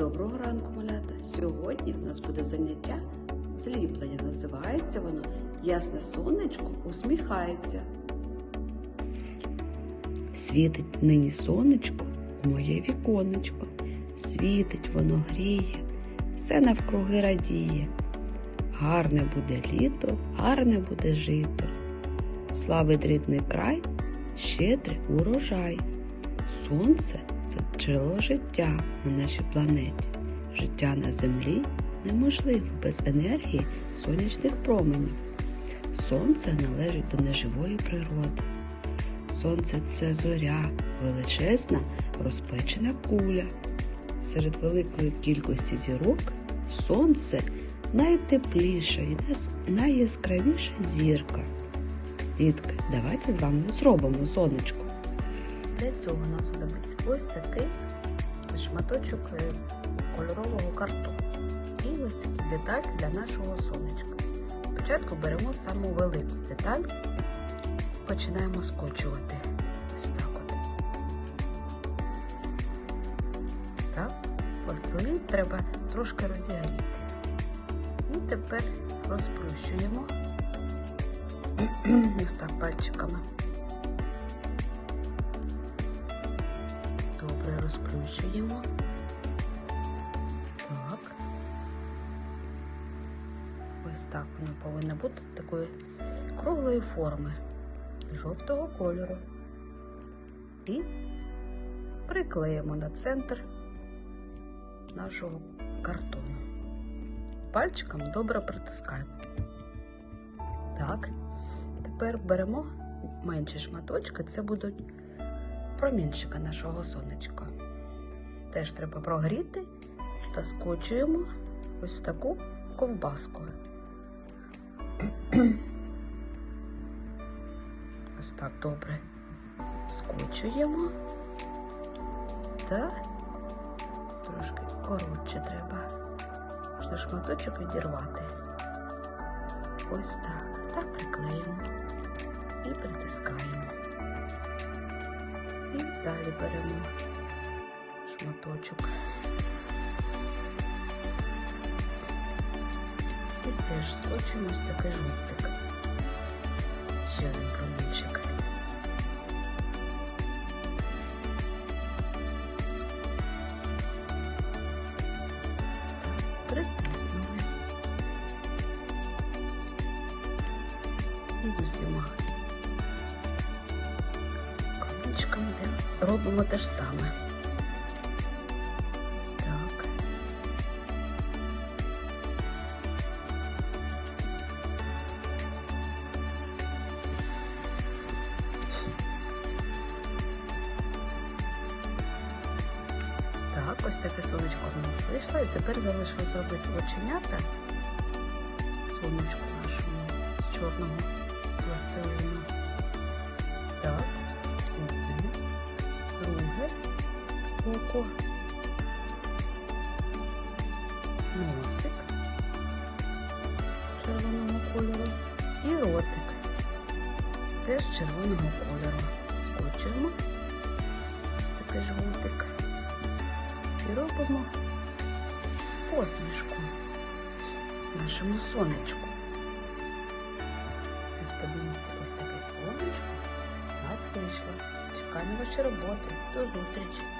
Доброго ранку, малята! Сьогодні в нас буде заняття зліплення. Називається воно Ясне сонечко усміхається. Світить нині сонечко у моє віконечко. Світить воно гріє, все навкруги радіє. Гарне буде літо, гарне буде жито. Славить рідний край, щедрий урожай. Сонце це джерело життя на нашій планеті. Життя на землі неможливе без енергії сонячних променів. Сонце належить до неживої природи. Сонце це зоря, величезна розпечена куля. Серед великої кількості зірок сонце найтепліша і найяскравіша зірка. Дітки, давайте з вами зробимо сонечко. Для цього нам знадобиться ось такий шматочок е, кольорового картону. І ось такі деталі для нашого сонечка. Спочатку беремо саму велику деталь, починаємо скочувати. Ось так от. Так, пластилін треба трошки розігріти. І тепер розплющуємо ось так пальчиками. Розплющуємо. Так. Ось так воно повинно бути такої круглої форми, жовтого кольору. І приклеїмо на центр нашого картону. Пальчиком добре притискаємо. Так. Тепер беремо менші шматочки, це будуть промінчика нашого сонечка. Теж треба прогріти та скочуємо ось в таку ковбаску. Ось так добре скочуємо та трошки коротше треба. Можна шматочок відірвати. Ось так. Так приклеїмо і притискаємо. І далі беремо шматочок. І теж скочимо ось такий жовтик. Ще один промінчик. Притиснули. І з усіма Камінчиком робимо те ж саме. Так. Так, ось таке сонечко в нас вийшло. І тепер залишилось зробити оченята сонечку нашому з чорного пластилину. Так, око, носик червоного кольору і ротик теж червоного кольору. Скочуємо ось такий жовтик і робимо посмішку нашому сонечку. Ось подивіться, ось таке сонечко у нас вийшло. Чекаємо ваші роботи. До зустрічі!